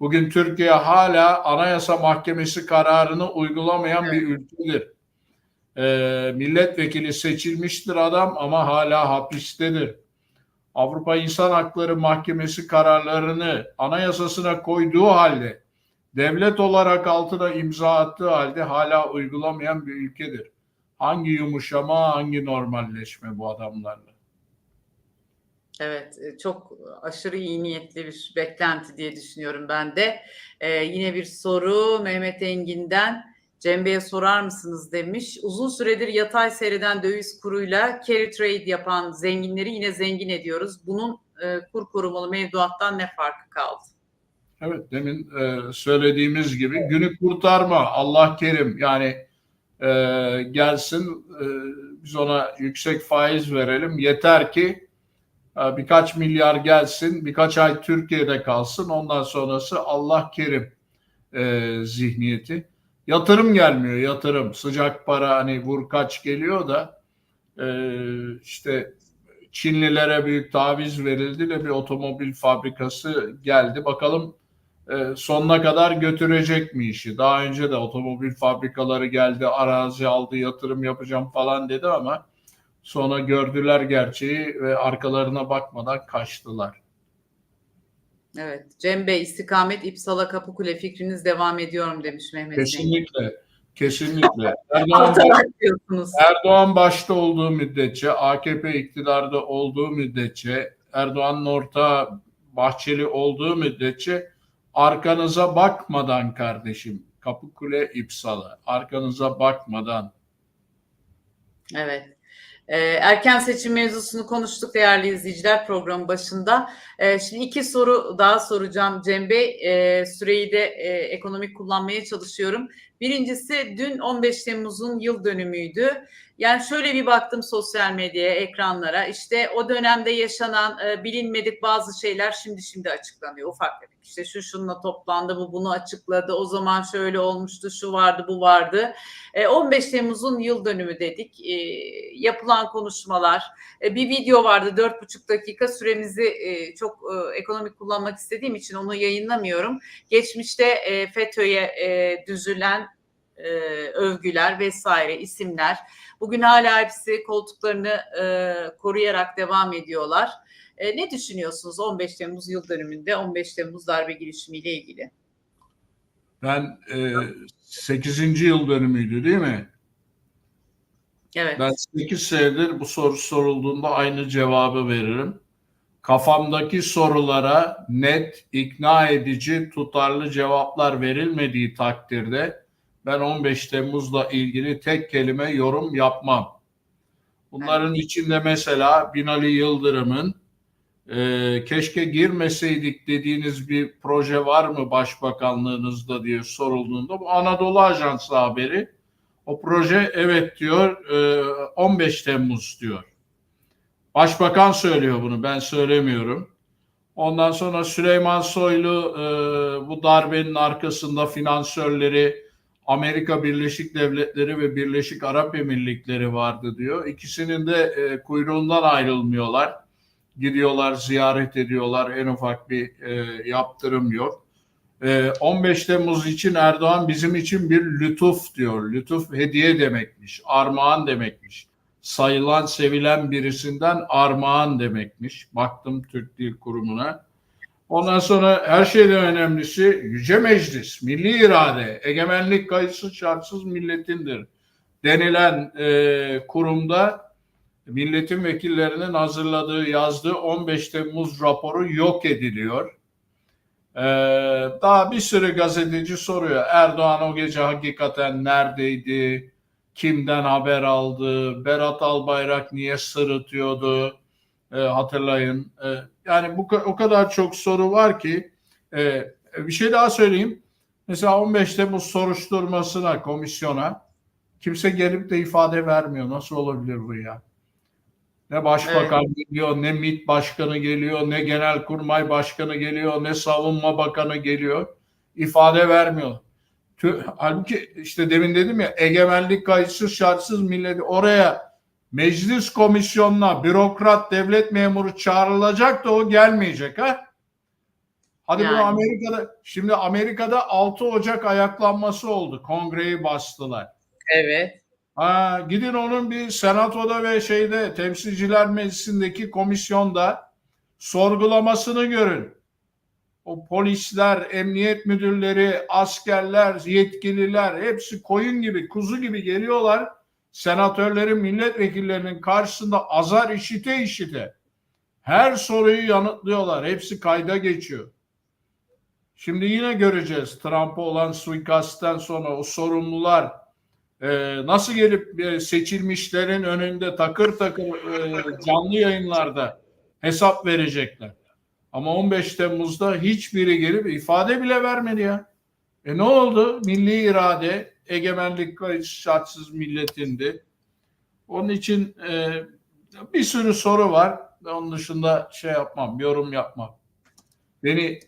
Bugün Türkiye hala Anayasa Mahkemesi kararını uygulamayan bir ülkedir. Ee, milletvekili seçilmiştir adam ama hala hapistedir. Avrupa İnsan Hakları Mahkemesi kararlarını anayasasına koyduğu halde devlet olarak altına imza attığı halde hala uygulamayan bir ülkedir. Hangi yumuşama, hangi normalleşme bu adamlarla? Evet, e, çok aşırı iyi niyetli bir beklenti diye düşünüyorum ben de. Ee, yine bir soru Mehmet Engin'den. Cem Bey'e sorar mısınız demiş. Uzun süredir yatay seyreden döviz kuruyla carry trade yapan zenginleri yine zengin ediyoruz. Bunun e, kur korumalı mevduattan ne farkı kaldı? Evet demin e, söylediğimiz gibi günü kurtarma Allah kerim yani e, gelsin e, biz ona yüksek faiz verelim yeter ki birkaç milyar gelsin birkaç ay Türkiye'de kalsın. Ondan sonrası Allah kerim e, zihniyeti. Yatırım gelmiyor yatırım. Sıcak para hani vur kaç geliyor da e, işte Çinlilere büyük taviz verildi de bir otomobil fabrikası geldi. Bakalım e, sonuna kadar götürecek mi işi? Daha önce de otomobil fabrikaları geldi, arazi aldı, yatırım yapacağım falan dedi ama sonra gördüler gerçeği ve arkalarına bakmadan kaçtılar. Evet, Cem Bey istikamet İpsala Kapıkule fikriniz devam ediyorum demiş Mehmet Bey. Kesinlikle, kesinlikle. Erdoğan. Erdoğan başta olduğu müddetçe, AKP iktidarda olduğu müddetçe, Erdoğan'ın ortağı Bahçeli olduğu müddetçe arkanıza bakmadan kardeşim Kapıkule İpsala arkanıza bakmadan Evet. Ee, erken seçim mevzusunu konuştuk değerli izleyiciler programın başında. Ee, şimdi iki soru daha soracağım Cem Bey. Ee, süreyi de e, ekonomik kullanmaya çalışıyorum. Birincisi dün 15 Temmuz'un yıl dönümüydü. Yani şöyle bir baktım sosyal medyaya, ekranlara. İşte o dönemde yaşanan e, bilinmedik bazı şeyler şimdi şimdi açıklanıyor ufak tefek. İşte şu şununla toplandı, bu bunu açıkladı. O zaman şöyle olmuştu, şu vardı, bu vardı. E, 15 Temmuz'un yıl dönümü dedik. E, yapılan konuşmalar, e, bir video vardı 4,5 dakika süremizi e, çok e, ekonomik kullanmak istediğim için onu yayınlamıyorum. Geçmişte e, FETÖ'ye e, düzülen e, övgüler vesaire isimler. Bugün hala hepsi koltuklarını e, koruyarak devam ediyorlar. E, ne düşünüyorsunuz 15 Temmuz yıl dönümünde 15 Temmuz darbe girişimiyle ilgili? ben e, 8. yıl dönümüydü değil mi? Evet. Ben 8 senedir bu soru sorulduğunda aynı cevabı veririm. Kafamdaki sorulara net, ikna edici, tutarlı cevaplar verilmediği takdirde ben 15 Temmuz'la ilgili tek kelime yorum yapmam. Bunların içinde mesela Binali Yıldırım'ın e, keşke girmeseydik dediğiniz bir proje var mı başbakanlığınızda diye sorulduğunda bu Anadolu Ajansı haberi. O proje evet diyor e, 15 Temmuz diyor. Başbakan söylüyor bunu ben söylemiyorum. Ondan sonra Süleyman Soylu e, bu darbenin arkasında finansörleri Amerika Birleşik Devletleri ve Birleşik Arap Emirlikleri vardı diyor. İkisinin de e, kuyruğundan ayrılmıyorlar. Gidiyorlar, ziyaret ediyorlar. En ufak bir e, yaptırım yok. E, 15 Temmuz için Erdoğan bizim için bir lütuf diyor. Lütuf hediye demekmiş, armağan demekmiş. Sayılan, sevilen birisinden armağan demekmiş. Baktım Türk Dil Kurumu'na. Ondan sonra her şeyden önemlisi Yüce Meclis, milli irade, egemenlik kayıtsız şartsız milletindir denilen e, kurumda milletin vekillerinin hazırladığı, yazdığı 15 Temmuz raporu yok ediliyor. E, daha bir sürü gazeteci soruyor. Erdoğan o gece hakikaten neredeydi? Kimden haber aldı? Berat Albayrak niye sırıtıyordu? E, hatırlayın. E, yani bu o kadar çok soru var ki e, bir şey daha söyleyeyim. Mesela 15 Temmuz soruşturmasına, komisyona kimse gelip de ifade vermiyor. Nasıl olabilir bu ya? Ne başbakan evet. geliyor, ne MİT başkanı geliyor, ne genelkurmay başkanı geliyor, ne savunma bakanı geliyor. İfade vermiyor. Halbuki işte demin dedim ya egemenlik kayıtsız şartsız milleti oraya meclis komisyonuna bürokrat devlet memuru çağrılacak da o gelmeyecek ha. Hadi Yani. bunu Amerika'da şimdi Amerika'da 6 Ocak ayaklanması oldu. Kongreyi bastılar. Evet. Ha, gidin onun bir senatoda ve şeyde temsilciler meclisindeki komisyonda sorgulamasını görün. O polisler, emniyet müdürleri, askerler, yetkililer hepsi koyun gibi, kuzu gibi geliyorlar. Senatörlerin, milletvekillerinin karşısında azar işite işite. Her soruyu yanıtlıyorlar. Hepsi kayda geçiyor. Şimdi yine göreceğiz Trump'a olan suikastten sonra o sorumlular e, nasıl gelip e, seçilmişlerin önünde takır takır e, canlı yayınlarda hesap verecekler. Ama 15 Temmuz'da hiçbiri gelip ifade bile vermedi ya. E ne oldu? Milli irade, egemenlik şartsız milletindi. Onun için e, bir sürü soru var. Onun dışında şey yapmam, yorum yapmam. Beni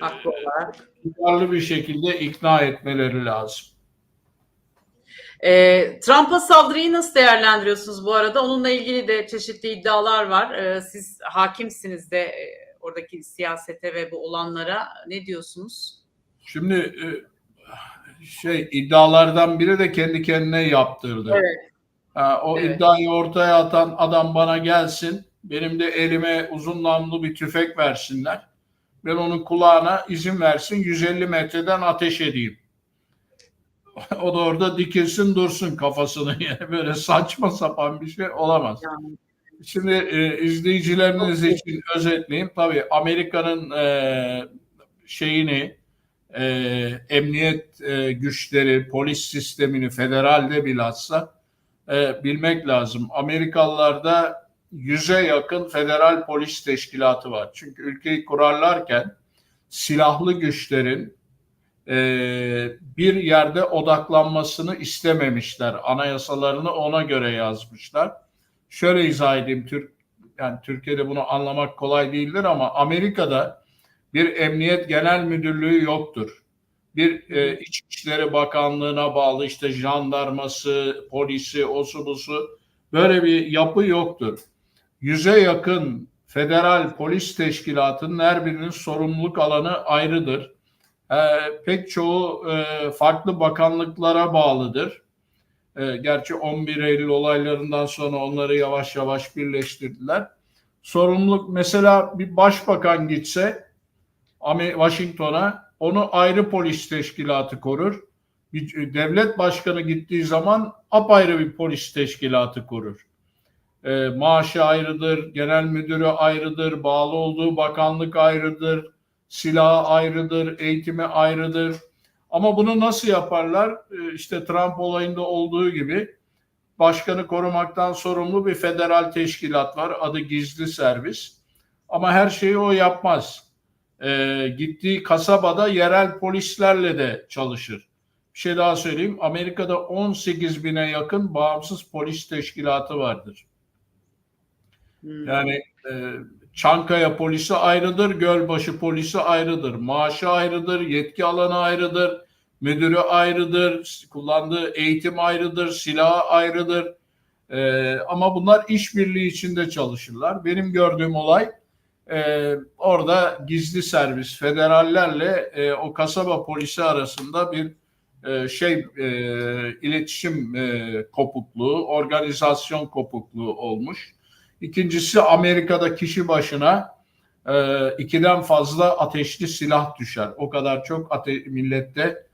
Haklı olarak. tutarlı bir şekilde ikna etmeleri lazım. Ee, Trump'a saldırıyı nasıl değerlendiriyorsunuz bu arada? Onunla ilgili de çeşitli iddialar var. Ee, siz hakimsiniz de e, oradaki siyasete ve bu olanlara ne diyorsunuz? Şimdi e, şey iddialardan biri de kendi kendine yaptırdı. Evet. O Evet. iddiayı ortaya atan adam bana gelsin. Benim de elime uzun namlu bir tüfek versinler. Ben onun kulağına izin versin 150 metreden ateş edeyim. O da orada dikilsin dursun kafasını. Yani böyle saçma sapan bir şey olamaz. Yani, Şimdi e, izleyicileriniz için özetleyeyim. Tabii Amerika'nın e, şeyini e, emniyet e, güçleri, polis sistemini federalde bilhassa e, bilmek lazım. Amerikalılarda yüze yakın federal polis teşkilatı var. Çünkü ülkeyi kurarlarken silahlı güçlerin e, bir yerde odaklanmasını istememişler. Anayasalarını ona göre yazmışlar. Şöyle izah edeyim. Türk yani Türkiye'de bunu anlamak kolay değildir ama Amerika'da bir emniyet genel müdürlüğü yoktur. Bir e, İçişleri Bakanlığı'na bağlı işte jandarması, polisi, osu busu böyle bir yapı yoktur. Yüze yakın federal polis teşkilatının her birinin sorumluluk alanı ayrıdır. E, pek çoğu e, farklı bakanlıklara bağlıdır. E, gerçi 11 Eylül olaylarından sonra onları yavaş yavaş birleştirdiler. Sorumluluk mesela bir başbakan gitse Washington'a onu ayrı polis teşkilatı korur. Bir e, devlet başkanı gittiği zaman apayrı bir polis teşkilatı korur. E, maaşı ayrıdır, genel müdürü ayrıdır, bağlı olduğu bakanlık ayrıdır, silahı ayrıdır, eğitimi ayrıdır. Ama bunu nasıl yaparlar? E, İşte Trump olayında olduğu gibi başkanı korumaktan sorumlu bir federal teşkilat var. Adı gizli servis. Ama her şeyi o yapmaz. E, gittiği kasabada yerel polislerle de çalışır. Bir şey daha söyleyeyim. Amerika'da 18 bine yakın bağımsız polis teşkilatı vardır. hmm. Yani e, Çankaya polisi ayrıdır, Gölbaşı polisi ayrıdır, maaşı ayrıdır, yetki alanı ayrıdır, müdürü ayrıdır, kullandığı eğitim ayrıdır, silahı ayrıdır. E, ama bunlar işbirliği içinde çalışırlar. Benim gördüğüm olay e, orada gizli servis, federallerle e, o kasaba polisi arasında bir e, şey e, iletişim e, kopukluğu, organizasyon kopukluğu olmuş. İkincisi Amerika'da kişi başına e, ikiden fazla ateşli silah düşer. O kadar çok ate- millette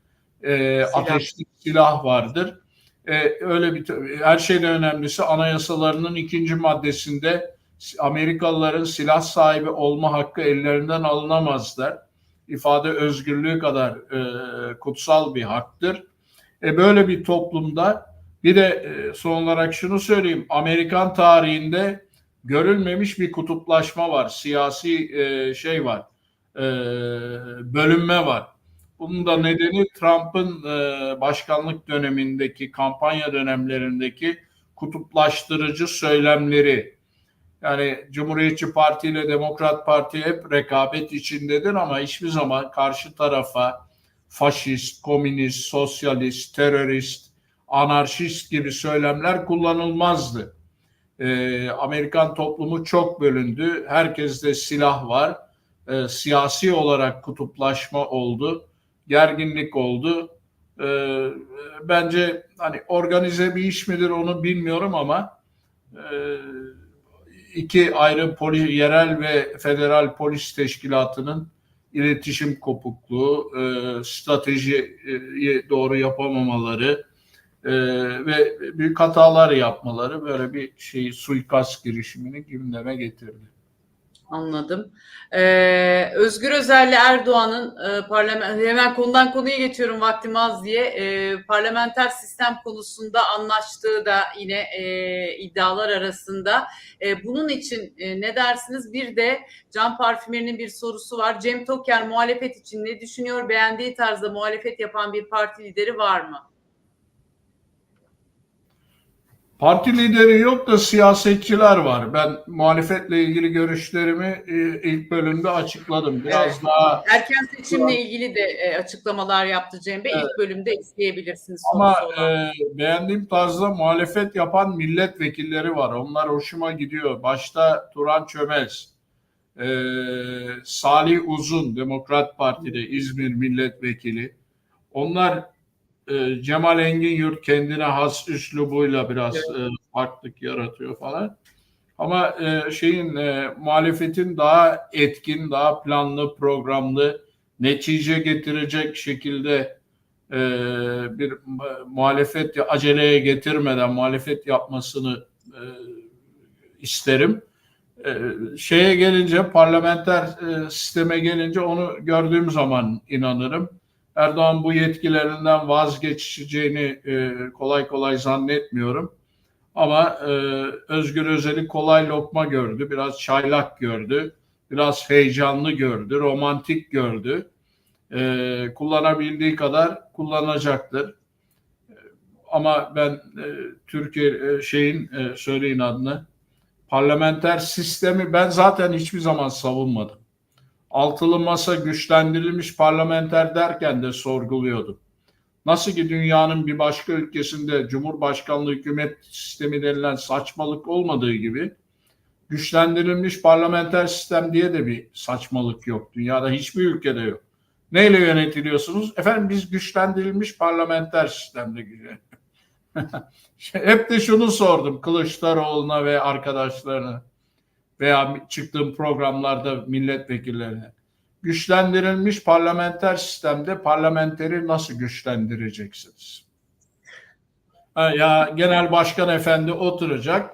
e, Silah. ateşli silah vardır. E, öyle bir her şeyden önemlisi anayasalarının ikinci maddesinde Amerikalıların silah sahibi olma hakkı ellerinden alınamazlar. İfade özgürlüğü kadar e, kutsal bir haktır. E, böyle bir toplumda bir de e, son olarak şunu söyleyeyim. Amerikan tarihinde görülmemiş bir kutuplaşma var. Siyasi e, şey var. E, bölünme var. Bunun da nedeni Trump'ın e, başkanlık dönemindeki, kampanya dönemlerindeki kutuplaştırıcı söylemleri. Yani Cumhuriyetçi Parti ile Demokrat Parti hep rekabet içindedir ama hiçbir zaman karşı tarafa faşist, komünist, sosyalist, terörist, anarşist gibi söylemler kullanılmazdı. Ee, Amerikan toplumu çok bölündü. Herkeste silah var. e, siyasi olarak kutuplaşma oldu, gerginlik oldu. E, bence hani organize bir iş midir onu bilmiyorum ama e, iki ayrı poli, yerel ve federal polis teşkilatının iletişim kopukluğu, e, stratejiyi doğru yapamamaları e, ve büyük hatalar yapmaları böyle bir şey suikast girişimini gündeme getirdi. Anladım. Ee, Özgür Özel'le Erdoğan'ın e, parlament hemen konudan konuya geçiyorum vaktim az diye e, parlamenter sistem konusunda anlaştığı da yine e, iddialar arasında. E, bunun için e, ne dersiniz? Bir de Can Parfümeri'nin bir sorusu var. Cem Toker muhalefet için ne düşünüyor? Beğendiği tarzda muhalefet yapan bir parti lideri var mı? Parti lideri yok da siyasetçiler var. Ben muhalefetle ilgili görüşlerimi e, ilk bölümde açıkladım. Biraz Evet. daha Erken seçimle ilgili de e, açıklamalar yaptı Cem Bey. Evet. İlk bölümde izleyebilirsiniz. ama e, beğendiğim tarzda muhalefet yapan milletvekilleri var. Onlar hoşuma gidiyor. Başta Turan Çömez, e, Salih Uzun Demokrat Parti'de İzmir milletvekili. Onlar e, Cemal Engin Yurt kendine has üslubuyla biraz e, farklılık yaratıyor falan. Ama e, şeyin e, muhalefetin daha etkin, daha planlı, programlı, netice getirecek şekilde e, bir mu- muhalefet aceleye getirmeden muhalefet yapmasını e, isterim. E, şeye gelince parlamenter e, sisteme gelince onu gördüğüm zaman inanırım. Erdoğan bu yetkilerinden vazgeçeceğini e, kolay kolay zannetmiyorum. Ama e, Özgür Özel'i kolay lokma gördü, biraz çaylak gördü, biraz heyecanlı gördü, romantik gördü. E, kullanabildiği kadar kullanacaktır. Ama ben e, Türkiye e, şeyin e, söyleyin adını parlamenter sistemi ben zaten hiçbir zaman savunmadım. Altılı masa güçlendirilmiş parlamenter derken de sorguluyordum. Nasıl ki dünyanın bir başka ülkesinde cumhurbaşkanlığı hükümet sistemi denilen saçmalık olmadığı gibi güçlendirilmiş parlamenter sistem diye de bir saçmalık yok. Dünyada hiçbir ülkede yok. Neyle yönetiliyorsunuz? Efendim biz güçlendirilmiş parlamenter sistemde güzel. Hep de şunu sordum Kılıçdaroğlu'na ve arkadaşlarına veya çıktığım programlarda milletvekillerine. Güçlendirilmiş parlamenter sistemde parlamenteri nasıl güçlendireceksiniz? Ya genel başkan efendi oturacak.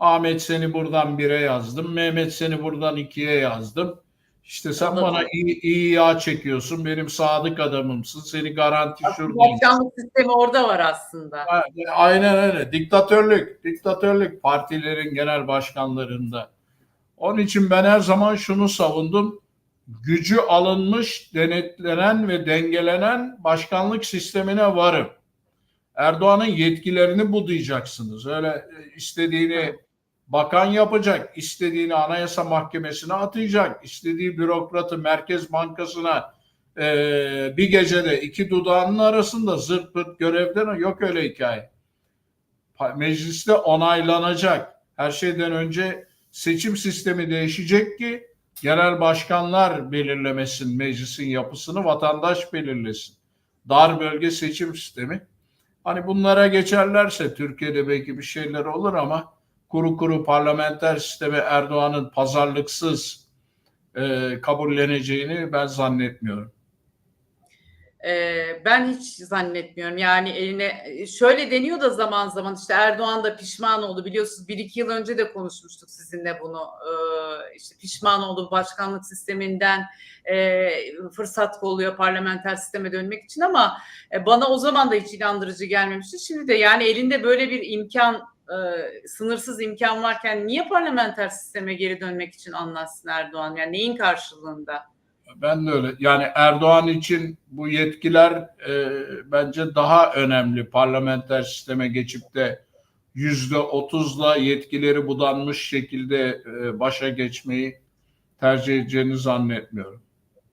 Ahmet seni buradan bire yazdım. Mehmet seni buradan ikiye yazdım. İşte sen Anladım. bana iyi, iyi yağ çekiyorsun. Benim sadık adamımsın. Seni garanti şuradayım. Başkanlık sistemi orada var aslında. Ha, Aynen öyle. Diktatörlük, diktatörlük partilerin genel başkanlarında. Onun için ben her zaman şunu savundum. Gücü alınmış, denetlenen ve dengelenen başkanlık sistemine varım. Erdoğan'ın yetkilerini budayacaksınız. Öyle e, istediğini bakan yapacak, istediğini anayasa mahkemesine atayacak, istediği bürokratı Merkez Bankası'na e, bir gecede iki dudağının arasında zırt pırt görevden yok öyle hikaye. Mecliste onaylanacak. Her şeyden önce seçim sistemi değişecek ki genel başkanlar belirlemesin meclisin yapısını vatandaş belirlesin. Dar bölge seçim sistemi. Hani bunlara geçerlerse Türkiye'de belki bir şeyler olur ama kuru kuru parlamenter sisteme Erdoğan'ın pazarlıksız e, kabulleneceğini ben zannetmiyorum. Ee, ben hiç zannetmiyorum. Yani eline şöyle deniyor da zaman zaman işte Erdoğan da pişman oldu. Biliyorsunuz bir iki yıl önce de konuşmuştuk sizinle bunu. Ee, işte pişman oldu başkanlık sisteminden e, fırsat kolluyor parlamenter sisteme dönmek için ama e, bana o zaman da hiç inandırıcı gelmemişti. Şimdi de yani elinde böyle bir imkan e, sınırsız imkan varken niye parlamenter sisteme geri dönmek için anlatsın Erdoğan? Yani neyin karşılığında? Ben de öyle. Yani Erdoğan için bu yetkiler e, bence daha önemli. Parlamenter sisteme geçip de yüzde otuzla yetkileri budanmış şekilde e, başa geçmeyi tercih edeceğini zannetmiyorum.